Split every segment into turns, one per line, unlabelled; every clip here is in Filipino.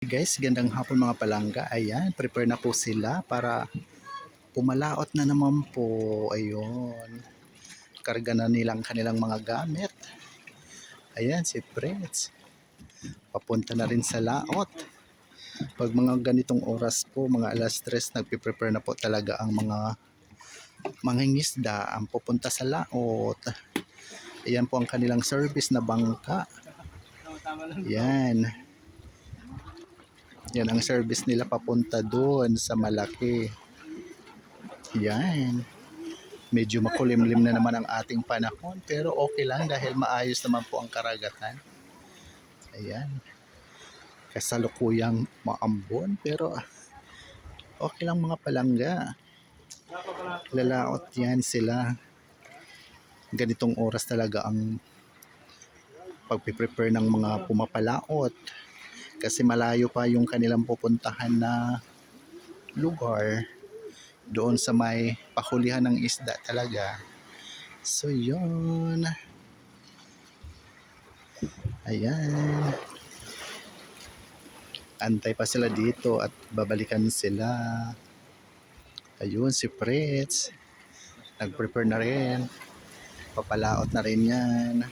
Guys, gandang hapon mga palangga. Ayan, prepare na po sila para pumalaot na naman po. Ayun. Karga na nilang kanilang mga gamit. Ayan, si Fritz. Papunta na rin sa laot. Pag mga ganitong oras po, mga alas 3, nagpiprepare na po talaga ang mga mangingisda ang pupunta sa laot. Ayan po ang kanilang service na bangka. Yan. Yan ang service nila papunta doon sa malaki. Yan. Medyo makulimlim na naman ang ating panahon pero okay lang dahil maayos naman po ang karagatan. Ayan. Kasalukuyang maambon pero okay lang mga palangga. Lalaot yan sila. Ganitong oras talaga ang pagpiprepare ng mga pumapalaot kasi malayo pa yung kanilang pupuntahan na lugar doon sa may pahulihan ng isda talaga. So yun. Ayan. Antay pa sila dito at babalikan sila. Ayun si Fritz. Nag-prepare na rin. Papalaot na rin yan.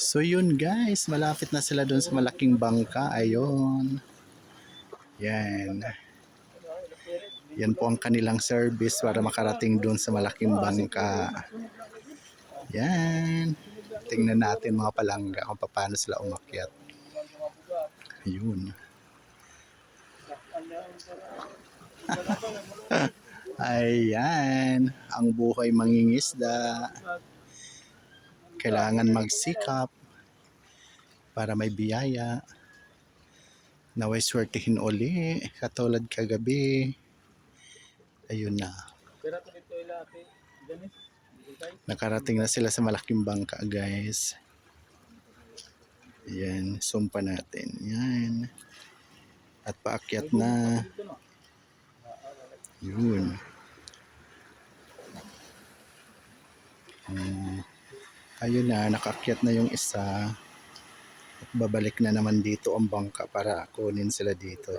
So yun guys, malapit na sila doon sa malaking bangka. Ayun. Yan. Yan po ang kanilang service para makarating doon sa malaking bangka. Yan. Tingnan natin mga palangga kung paano sila umakyat. Ayun. Ayan. Ang buhay mangingisda kailangan magsikap para may biyaya. Naway swertihin uli katulad kagabi. Ayun na. Nakarating na sila sa malaking bangka guys. Yan sumpa natin. Yan at paakyat na. Yun. Hmm. Ayun na, nakakyat na yung isa. At babalik na naman dito ang bangka para kunin sila dito.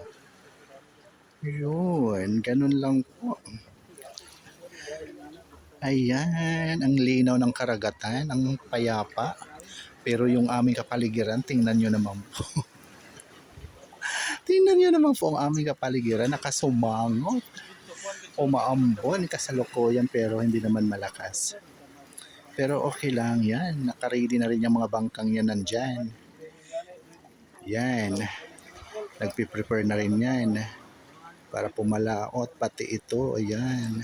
Yun, ganun lang po. Ayan, ang linaw ng karagatan, ang payapa. Pero yung aming kapaligiran, tingnan nyo naman po. tingnan nyo naman po ang aming kapaligiran, nakasumangot. Umaambon, kasalukuyan pero hindi naman malakas. Pero okay lang yan. Nakaready na rin yung mga bangkang yan nandyan. Yan. Nagpiprepare na rin yan. Para pumalaot. Pati ito. Ayan.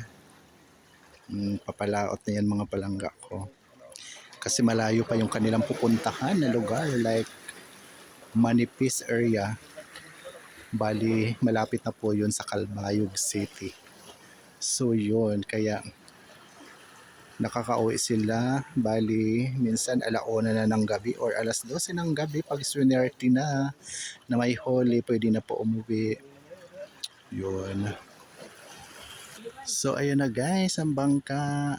Mm, papalaot na yan mga palangga ko. Kasi malayo pa yung kanilang pupuntahan na lugar. Like Manipis area. Bali, malapit na po yun sa Calbayog City. So yun, kaya nakakauwi sila. Bali minsan alauna na ng gabi or alas 12 ng gabi pag swinerte na na may holi pwede na po umuwi. Yun. So ayun na guys ang bangka.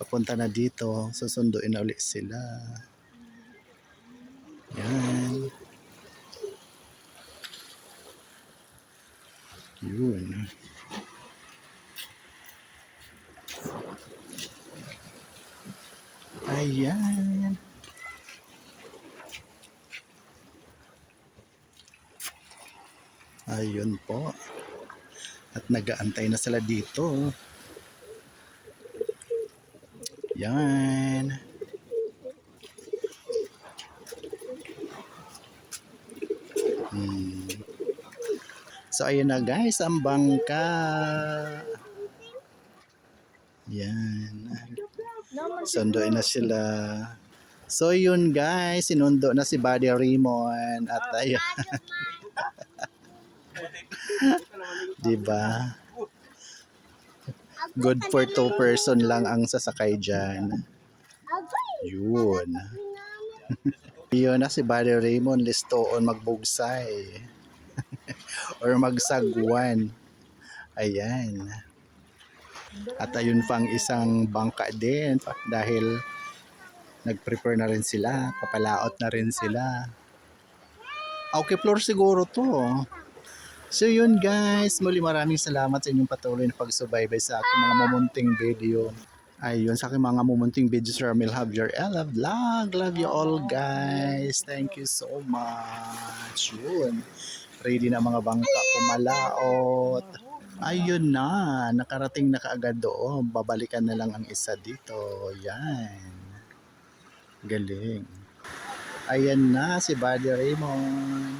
Papunta na dito. Susunduin na ulit sila. Yan. Yun Ayan. Ayun po. At nagaantay na sila dito. Yan. Hmm. So ayun na guys, ang bangka. Yan. Sunduin na sila. So yun guys, sinundo na si Buddy Raymond at ayun. 'Di ba? Good for two person lang ang sasakay diyan. Yun. Yun na si Buddy Raymond listoon magbugsay. Or magsagwan. Ayan. At ayun pang isang bangka din dahil nag-prepare na rin sila, papalaot na rin sila. Okay, floor siguro to. So yun guys, muli maraming salamat sa inyong patuloy na pagsubaybay sa aking mga mamunting video. Ayun, sa aking mga mamunting video Sir Ramil Javier Ella Vlog. Love you all guys. Thank you so much. Yun. Ready na mga bangka pumalaot. Ayun na, nakarating na kaagad doon. Babalikan na lang ang isa dito. Yan. Galing. Ayan na si Buddy Raymond.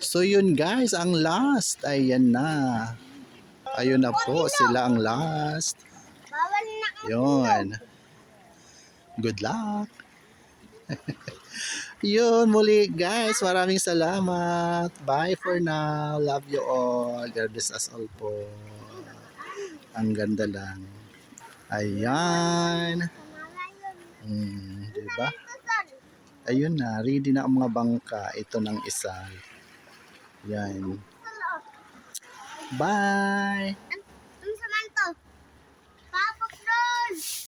So yun guys, ang last. Ayan na. Ayun na po, sila ang last. Yun. Good luck. Yun, muli guys, maraming salamat. Bye for now. Love you all. God bless us all po. Ang ganda lang. Ayan. Hmm, diba? Ayun na, ready na ang mga bangka. Ito ng isa. Yan. Bye!